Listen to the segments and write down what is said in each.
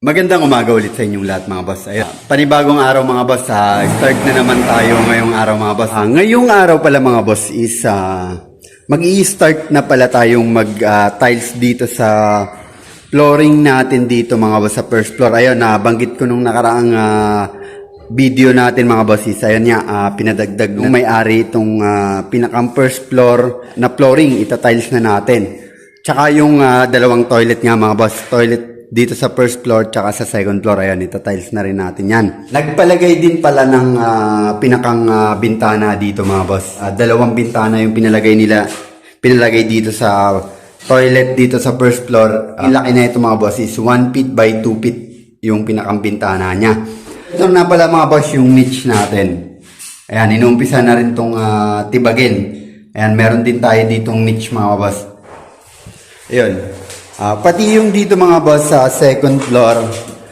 Magandang umaga ulit sa inyong lahat mga boss. Ayun, panibagong araw mga boss. ah, start na naman tayo ngayong araw mga boss. Ah, ngayong araw pala mga boss is ah, mag start na pala tayong mag-tiles dito sa flooring natin dito mga boss sa first floor. Ayun, nabanggit ko nung nakaraang ah, video natin mga boss is ayun nga, ah, pinadagdag nung may-ari itong ah, pinakang first floor na flooring. Ita-tiles na natin. Tsaka yung ah, dalawang toilet nga mga boss. Toilet dito sa first floor tsaka sa second floor. Ayan, ita-tiles na rin natin yan. Nagpalagay din pala ng ah, pinakang ah, bintana dito mga boss. Ah, dalawang bintana yung pinalagay nila. Pinalagay dito sa toilet dito sa first floor. Ang laki na ito mga boss is 1 feet by 2 feet yung pinakang bintana niya. Ito na pala mga boss yung niche natin. Ayan, inumpisa na rin tong ah, tibagin. Ayan, meron din tayo ditong niche mga boss. Ayun. Ah, pati yung dito mga boss sa second floor,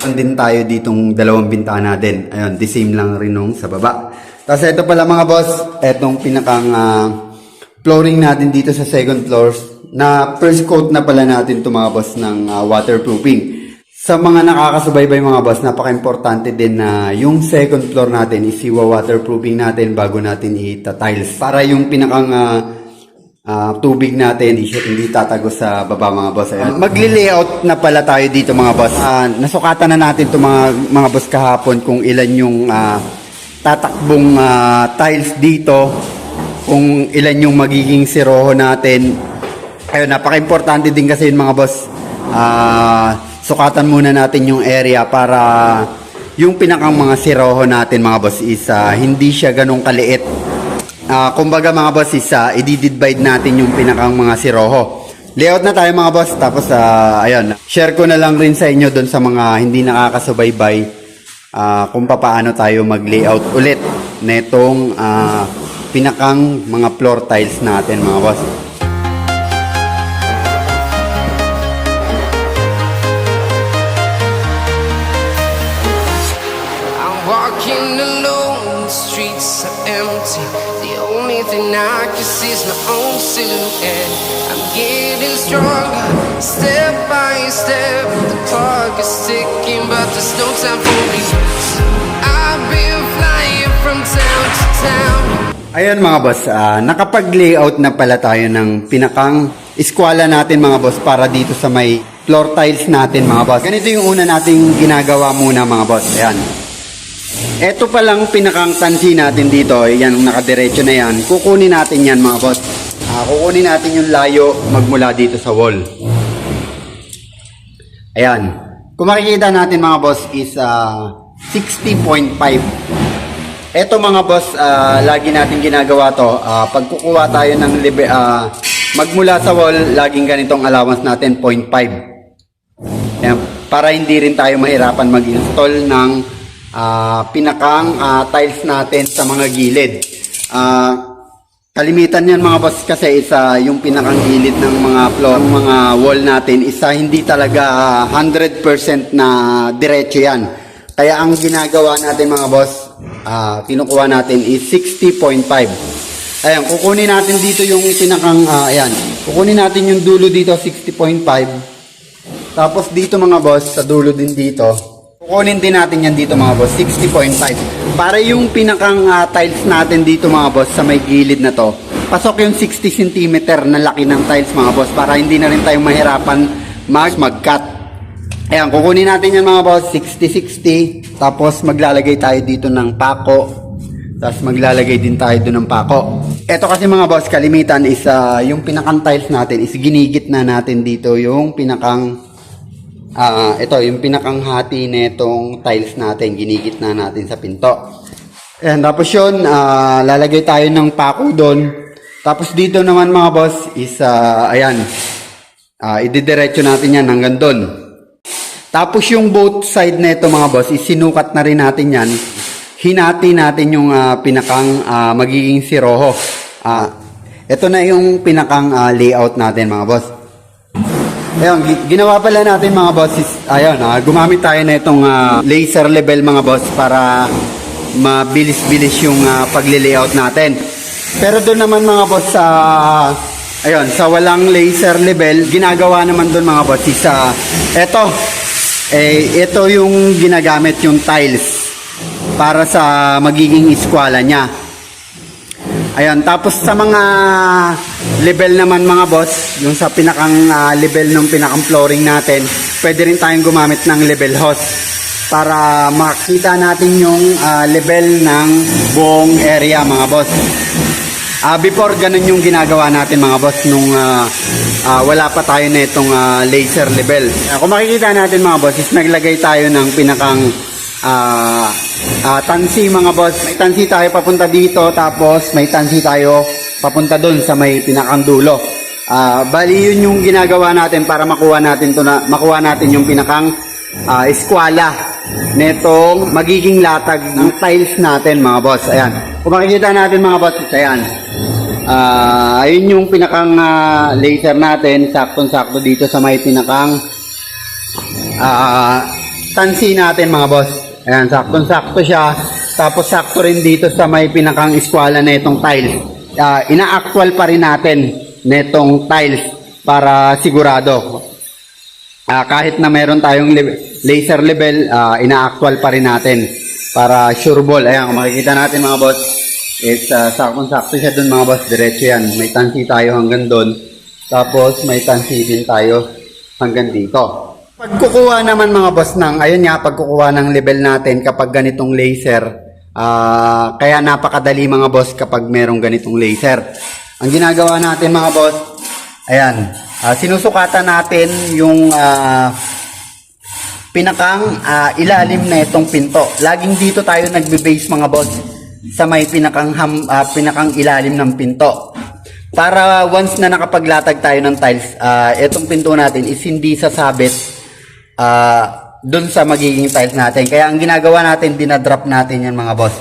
meron tayo ditong dalawang bintana din. Ayun, the same lang rin nung sa baba. Tapos ito pala mga boss, etong pinakang ah, flooring natin dito sa second floor na first coat na pala natin to mga boss ng ah, waterproofing. Sa mga nakakasubaybay mga boss, napaka-importante din na yung second floor natin is waterproofing natin bago natin i-tiles. Para yung pinakang ah, Ah, tubig natin, hindi, tatago sa baba mga boss. Ayan. Magli-layout na pala tayo dito mga boss. Ah, nasukatan na natin itong mga, mga boss kahapon kung ilan yung ah, tatakbong ah, tiles dito, kung ilan yung magiging siroho natin. Ayun, napaka-importante din kasi yun mga boss. Ah, sukatan muna natin yung area para yung pinakang mga siroho natin mga boss is ah, hindi siya ganong kaliit. Ah, kumbaga mga boss is uh, i-divide natin yung pinakang mga siroho. Layout na tayo mga boss tapos ah, ayun, share ko na lang rin sa inyo doon sa mga hindi nakakasubaybay ah, kung paano tayo mag-layout ulit netong ah, pinakang mga floor tiles natin mga boss. Are empty. The only thing I can see is my own silhouette. I'm getting stronger, step by step. The clock is ticking, but there's no time for me. I've been flying from town to town. Ayan mga boss, ah, nakapag-layout na pala tayo ng pinakang eskwala natin mga boss para dito sa may floor tiles natin mga boss. Ganito yung una nating ginagawa muna mga boss. Ayan. Ito palang pinakang tansi natin dito, yan yung nakadiretso na yan. Kukunin natin yan mga boss. Ah, kukunin natin yung layo magmula dito sa wall. Ayan. Kung makikita natin mga boss is ah, 60.5. Ito mga boss, ah, lagi natin ginagawa to. Ah, pag kukuha tayo ng libe, ah, magmula sa wall, laging ganitong allowance natin, 0.5. Ayan, para hindi rin tayo mahirapan mag-install ng ah, pinakang ah, tiles natin sa mga gilid. Ah, kalimitan yan mga boss kasi isa yung pinakang gilid ng mga floor, mga wall natin, isa hindi talaga ah, 100% na diretso yan. Kaya ang ginagawa natin mga boss, ah, kinukuha natin is 60.5. Ayan, kukunin natin dito yung pinakang, ah, ayan, kukunin natin yung dulo dito, 60.5. Tapos dito mga boss, sa dulo din dito, kukunin din natin yan dito mga boss, 60.5. Para yung pinakang ah, tiles natin dito mga boss, sa may gilid na to, pasok yung 60 cm na laki ng tiles mga boss, para hindi na rin tayo mahirapan mag mag-cut. Ayan, kukunin natin yan mga boss, 60-60. Tapos maglalagay tayo dito ng pako. Tapos maglalagay din tayo doon ng pako. Ito kasi mga boss, kalimitan is ah, yung pinakang tiles natin is ginigit na natin dito yung pinakang Ah, ito yung pinakang hati nitong tiles natin, ginigit na natin sa pinto. Ayan, tapos yun, ah, lalagay tayo ng pako doon. Tapos dito naman mga boss is, ah, ayan, ah, ididiretso natin yan hanggang doon. Tapos yung both side na ito mga boss, is sinukat na rin natin yan. Hinati natin yung ah, pinakang ah, magiging siroho. Ah, ito na yung pinakang ah, layout natin mga boss. Ayun, gi- ginawa pala natin mga boss is, ayun, ah, gumamit tayo na itong ah, laser level mga boss para mabilis-bilis yung ah, pagle-layout natin. Pero doon naman mga boss sa, ayun, sa walang laser level, ginagawa naman doon mga boss is, ah, eto, Eh, ito yung ginagamit yung tiles para sa magiging eskwela niya. Ayan, tapos sa mga level naman mga boss, yung sa pinakang ah, level ng pinakang flooring natin, pwede rin tayong gumamit ng level hose para makita natin yung ah, level ng buong area mga boss. Ah, before ganun yung ginagawa natin mga boss nung ah, ah, wala pa tayo na itong ah, laser level. Ah, kung makikita natin mga boss, is naglagay tayo ng pinakang ah, ah, tansi mga boss. May tansi tayo papunta dito tapos may tansi tayo papunta doon sa may pinakang dulo. Ah, bali yun yung ginagawa natin para makuha natin to na makuha natin yung pinakang ah, eskwala netong magiging latag ng tiles natin mga boss. Ayan. Kung makikita natin mga boss, ayan. Ah, ayun yung pinakang ah, laser natin, saktong-sakto dito sa may pinakang ah, tansi natin mga boss. Ayan, saktong-sakto siya. Tapos sakto rin dito sa may pinakang eskwala na itong tiles. Ah, ina-actual pa rin natin netong tiles para sigurado. Ah, kahit na meron tayong laser level, ah, ina-actual pa rin natin para sure ball. Ayan, makikita natin mga boss, is uh, saktong-sakto siya dun mga boss, diretso yan. May tansi tayo hanggang dun. Tapos may tansi din tayo hanggang dito. Pagkukuha naman mga boss ng, ayun nga, pagkukuha ng level natin kapag ganitong laser, ah, kaya napakadali mga boss kapag merong ganitong laser. Ang ginagawa natin mga boss, ayan, ah, sinusukatan natin yung ah, pinakang ah, ilalim na itong pinto. Laging dito tayo nagbe-base mga boss sa may pinakang ham, ah, pinakang ilalim ng pinto. Para once na nakapaglatag tayo ng tiles, ah, itong pinto natin is hindi sasabit ah, dun sa magiging tiles natin. Kaya ang ginagawa natin, dinadrop natin yan mga boss.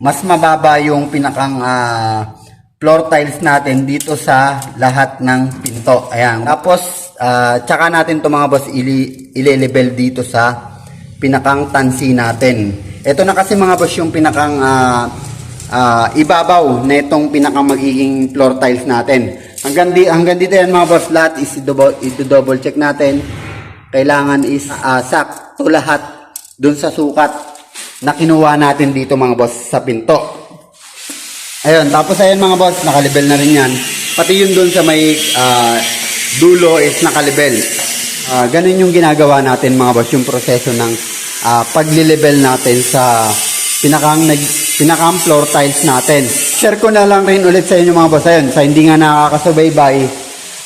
Mas mababa yung pinakang ah, floor tiles natin dito sa lahat ng pinto. Ayan. Tapos, ah, tsaka natin to mga boss, ili, ile-level dito sa pinakang tansi natin. Ito na kasi mga boss yung pinakang ah, ah, ibabaw na itong pinakang magiging floor tiles natin. Hanggang, di, hanggang dito yan mga boss, lahat is i-double check natin. Kailangan is ah, sakto lahat dun sa sukat na kinuha natin dito mga boss sa pinto. Ayun, tapos ayun mga boss, nakalibel na rin yan. Pati yun dun sa may ah, dulo is nakalibel. Ah, ganun yung ginagawa natin mga boss, yung proseso ng uh, paglilibel natin sa pinakang, nag, pinakang floor tiles natin. Share ko na lang rin ulit sa inyo mga boss. Ayun, sa hindi nga nakakasubaybay.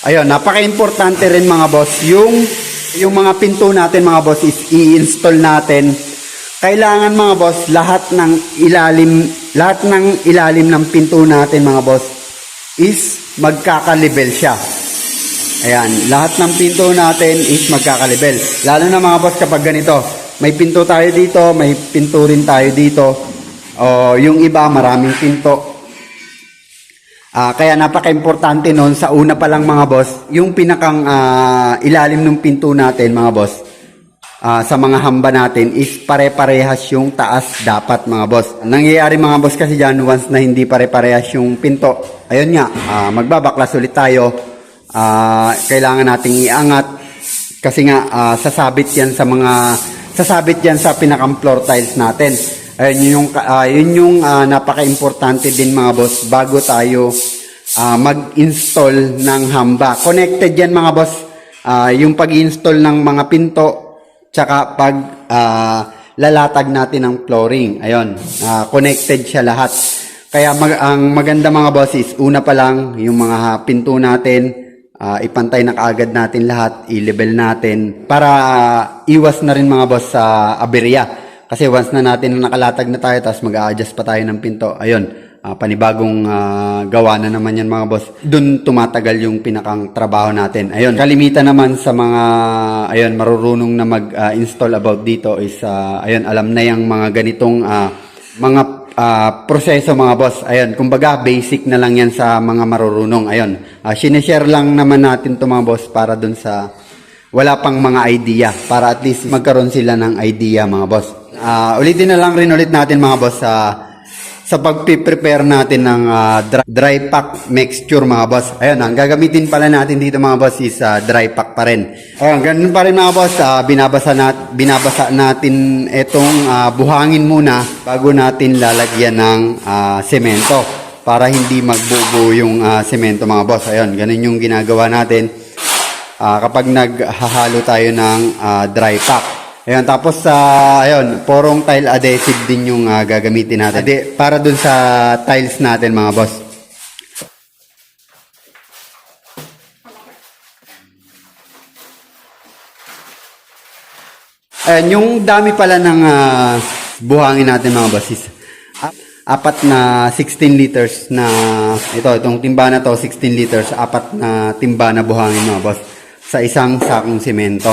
Ayun, napaka-importante rin mga boss, yung, yung mga pinto natin mga boss is i-install natin kailangan mga boss, lahat ng ilalim, lahat ng ilalim ng pinto natin mga boss is magkakalibel siya. Ayan, lahat ng pinto natin is magkakalibel. Lalo na mga boss kapag ganito, may pinto tayo dito, may pinto rin tayo dito. O yung iba, maraming pinto. Ah, kaya napaka-importante noon sa una pa lang mga boss, yung pinakang ah, ilalim ng pinto natin mga boss, ah, sa mga hamba natin is pare-parehas yung taas dapat mga boss. Nangyayari mga boss kasi dyan once na hindi pare-parehas yung pinto. Ayun nga, ah, magbabaklas ulit tayo. Ah, kailangan nating iangat kasi nga ah, sasabit yan sa mga sasabit yan sa pinakang floor tiles natin. Ayun yung ah, yun yung ah, napaka-importante din mga boss bago tayo ah, mag-install ng hamba. Connected yan mga boss. Ah, yung pag-install ng mga pinto tsaka pag ah, lalatag natin ng flooring. Ayun, ah, connected siya lahat. Kaya mag- ang maganda mga boss is una pa lang yung mga pinto natin, ah, ipantay na kaagad natin lahat, i-level natin para ah, iwas na rin mga boss sa aberya. Kasi once na natin na nakalatag na tayo tapos mag-a-adjust pa tayo ng pinto, ayun, ah, panibagong ah, gawa na naman yan mga boss. Doon tumatagal yung pinakang trabaho natin. Ayun, kalimitan naman sa mga ayun marurunong na mag-install about dito is ah, ayun, alam na yung mga ganitong ah, mga ah, proseso mga boss. Ayun, kumbaga basic na lang yan sa mga marurunong. Ayun, uh, sinishare lang naman natin to mga boss para dun sa wala pang mga idea para at least magkaroon sila ng idea mga boss. Ah, ulitin na lang rin ulit natin mga boss sa sa pagpiprepare natin ng ah, dry, dry pack mixture mga boss. Ayun, ang gagamitin pala natin dito mga boss is ah, dry pack pa rin. Ayun, ganun pa rin mga boss, ah, binabasa, nat, binabasa natin itong ah, buhangin muna bago natin lalagyan ng ah, semento para hindi magbubo yung ah, semento mga boss. Ayun, ganun yung ginagawa natin ah, kapag naghahalo tayo ng ah, dry pack. Ayun, tapos sa ayun, porong tile adhesive din yung ah, gagamitin natin. Ade, para dun sa tiles natin mga boss. Ayun, yung dami pala ng ah, buhangin natin mga boss apat na 16 liters na ito, itong timba na to 16 liters, apat na timba na buhangin mga boss sa isang sakong simento.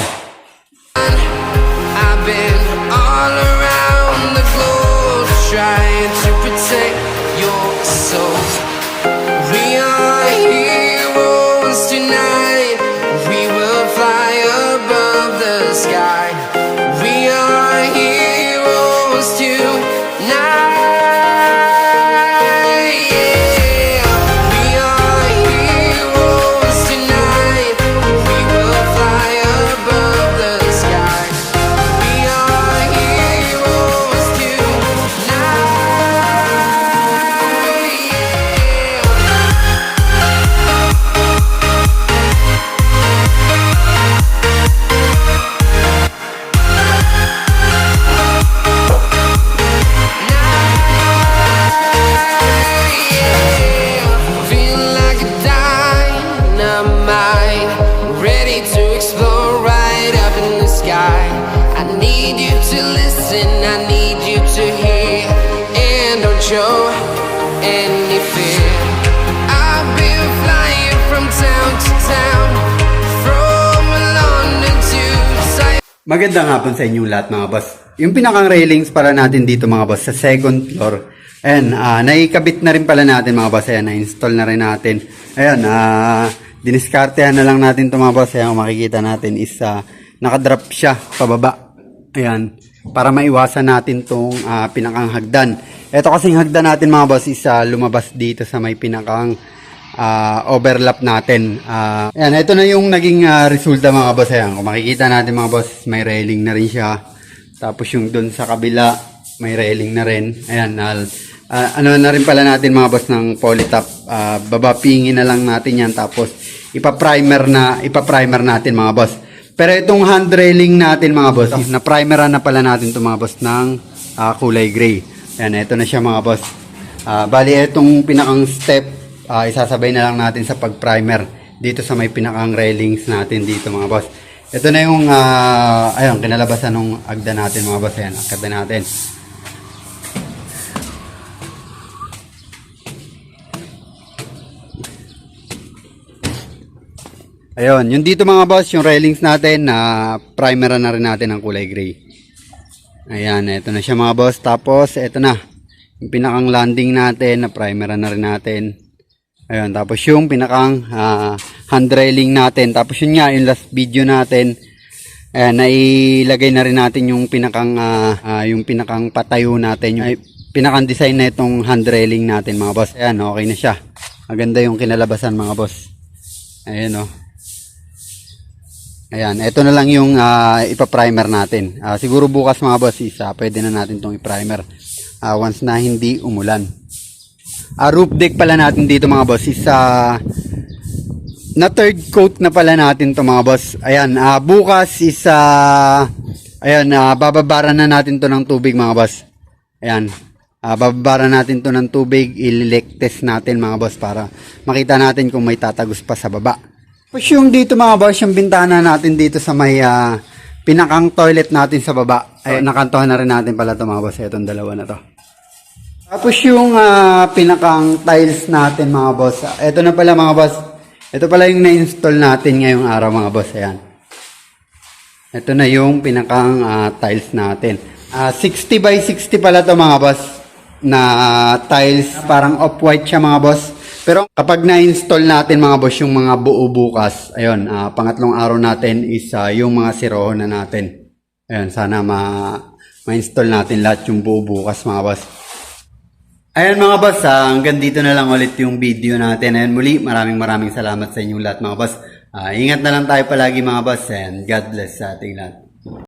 Magandang hapon sa inyong lahat mga boss. Yung pinakang railings para natin dito mga boss sa second floor. Ayan, ah, naikabit na rin pala natin mga boss. Ayan, na-install na rin natin. Ayan, ah, diniskartehan na lang natin ito mga boss. Ayan, makikita natin is ah, nakadrop siya pababa. Ayan, para maiwasan natin tong ah, pinakang hagdan. Ito kasing hagdan natin mga boss is ah, lumabas dito sa may pinakang ah, overlap natin. Ah, ayan, ito na yung naging ah, resulta mga boss. Ayan, kung makikita natin mga boss, may railing na rin siya. Tapos yung doon sa kabila, may railing na rin. Ayan, al- ah, ano na rin pala natin mga boss ng polytop. Ah, babapingin na lang natin yan. Tapos ipa-primer na, ipa-primer natin mga boss. Pero itong hand railing natin mga boss, na primeran na pala natin itong mga boss ng ah, kulay gray. Ayan, ito na siya mga boss. Ah, bali, itong pinakang step, ah, isasabay na lang natin sa pag-primer dito sa may pinakang railings natin dito mga boss. Ito na yung, ah, ayun, kinalabasan ng agda natin mga boss. Ayan, agda natin. Ayun, yung dito mga boss, yung railings natin na primer na rin natin ng kulay gray. Ayan, ito na siya mga boss. Tapos, ito na. Yung pinakang landing natin, na primer na rin natin. Ayun, tapos yung pinakang ah, hand natin. Tapos yun nga, yung last video natin, ayan, nailagay na rin natin yung pinakang, ah, ah, yung pinakang patayo natin. Yung ay, pinakang design na itong hand natin mga boss. Ayan, okay na siya. Maganda yung kinalabasan mga boss. Ayan oh. Ayan, ito na lang yung ah, ipa-primer natin. Ah, siguro bukas mga boss, isa, pwede na natin itong i-primer. Ah, once na hindi umulan. Ah, roof deck pala natin dito mga boss is ah, na third coat na pala natin to mga boss. Ayan, ah, bukas is ah, ayan, ah, bababaran na natin to ng tubig mga boss. Ayan. Ah, bababaran natin to ng tubig, ililek test natin mga boss para makita natin kung may tatagos pa sa baba. Tapos yung dito mga boss, yung bintana natin dito sa may ah, pinakang toilet natin sa baba. Ay, nakantohan na rin natin pala to mga boss, itong dalawa na to. Tapos yung ah, pinakang tiles natin mga boss. Ito na pala mga boss. Ito pala yung na-install natin ngayong araw mga boss. Ayan. Ito na yung pinakang ah, tiles natin. Ah, 60 by 60 pala to mga boss. Na ah, tiles, parang off-white siya mga boss. Pero kapag na-install natin mga boss yung mga buo bukas, ayun, ah, pangatlong araw natin is ah, yung mga siroho na natin. Ayun, sana ma- ma-install natin lahat yung buo bukas mga boss. Ayan mga boss, ah, hanggang dito na lang ulit yung video natin. Ayan muli, maraming maraming salamat sa inyong lahat mga boss. Ah, ingat na lang tayo palagi mga boss and God bless sa ating lahat.